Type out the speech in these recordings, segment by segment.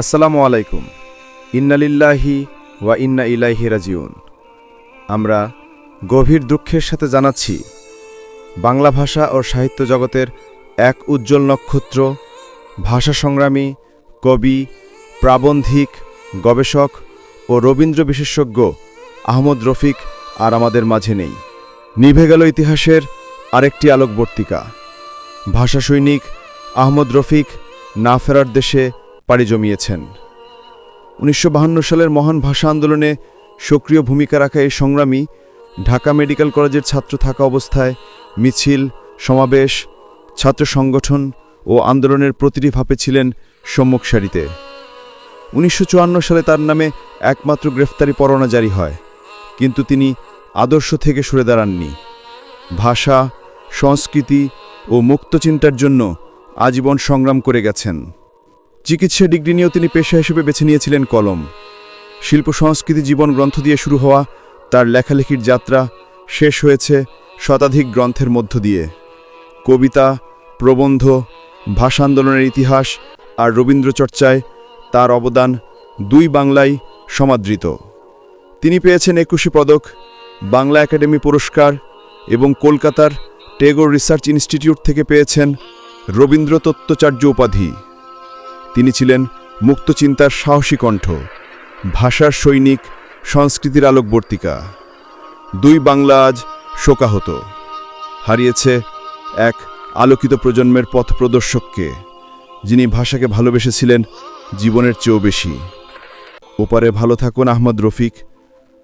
আসসালামু আলাইকুম। ইন্নালিল্লাহি ওয়া ইন্না ইলাইহি রাজিউন। আমরা গভীর দুঃখের সাথে জানাচ্ছি, বাংলা ভাষা ও সাহিত্য জগতের এক উজ্জ্বল নক্ষত্র, ভাষা সংগ্রামী, কবি, প্রাবন্ধিক, গবেষক ও রবীন্দ্র বিশেষজ্ঞ আহমদ রফিক আর আমাদের মাঝে নেই। নিভে গেল ইতিহাসের আরেকটি আলোকবর্তিকা। ভাষা সৈনিক আহমদ রফিক না ফেরার দেশে পাড়ি জমিয়েছেন। উনিশশো সালের মহান ভাষা আন্দোলনে সক্রিয় ভূমিকা রাখা এই সংগ্রামী ঢাকা মেডিকেল কলেজের ছাত্র থাকা অবস্থায় মিছিল, সমাবেশ, ছাত্র সংগঠন ও আন্দোলনের প্রতিটি ভাপে ছিলেন সম্মুখ সারিতে। উনিশশো চুয়ান্ন সালে তার নামে একমাত্র গ্রেফতারি পরোয়ানা জারি হয়, কিন্তু তিনি আদর্শ থেকে সরে দাঁড়াননি। ভাষা, সংস্কৃতি ও মুক্তচিন্তার জন্য আজীবন সংগ্রাম করে গেছেন। চিকিৎসা ডিগ্রি নিয়েও তিনি পেশা হিসেবে বেছে নিয়েছিলেন কলম। শিল্প সংস্কৃতি জীবন গ্রন্থ দিয়ে শুরু হওয়া, তার লেখালেখির যাত্রা শেষ হয়েছে শতাধিক গ্রন্থের মধ্য দিয়ে। কবিতা, প্রবন্ধ ভাষা আন্দোলনের ইতিহাস আর রবীন্দ্রচর্চায় তার অবদান দুই বাংলায় সমাদৃত। তিনি পেয়েছেন একুশে পদক, বাংলা একাডেমি পুরস্কার এবং কলকাতার টেগোর রিসার্চ ইনস্টিটিউট থেকে পেয়েছেন রবীন্দ্র তত্ত্বচার্য উপাধি। তিনি ছিলেন মুক্তচিন্তার সাহসী কণ্ঠ, ভাষার সৈনিক, সংস্কৃতির আলোকবর্তিকা। দুই বাংলা আজ শোকাহত। হারিয়েছে এক আলোকিত প্রজন্মের পথ প্রদর্শককে, যিনি ভাষাকে ভালোবেসেছিলেন জীবনের চেয়েও বেশি। ওপারে ভালো থাকুন আহমদ রফিক।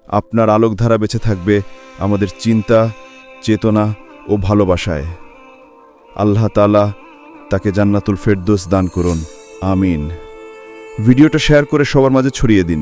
আপনার আলোকধারা বেঁচে থাকবে আমাদের চিন্তা, চেতনা ও ভালোবাসায়। আল্লাহ তালা তাকে জান্নাতুল ফেরদোস দান করুন। আমিন। ভিডিওটা শেয়ার করে সবার মাঝে ছড়িয়ে দিন।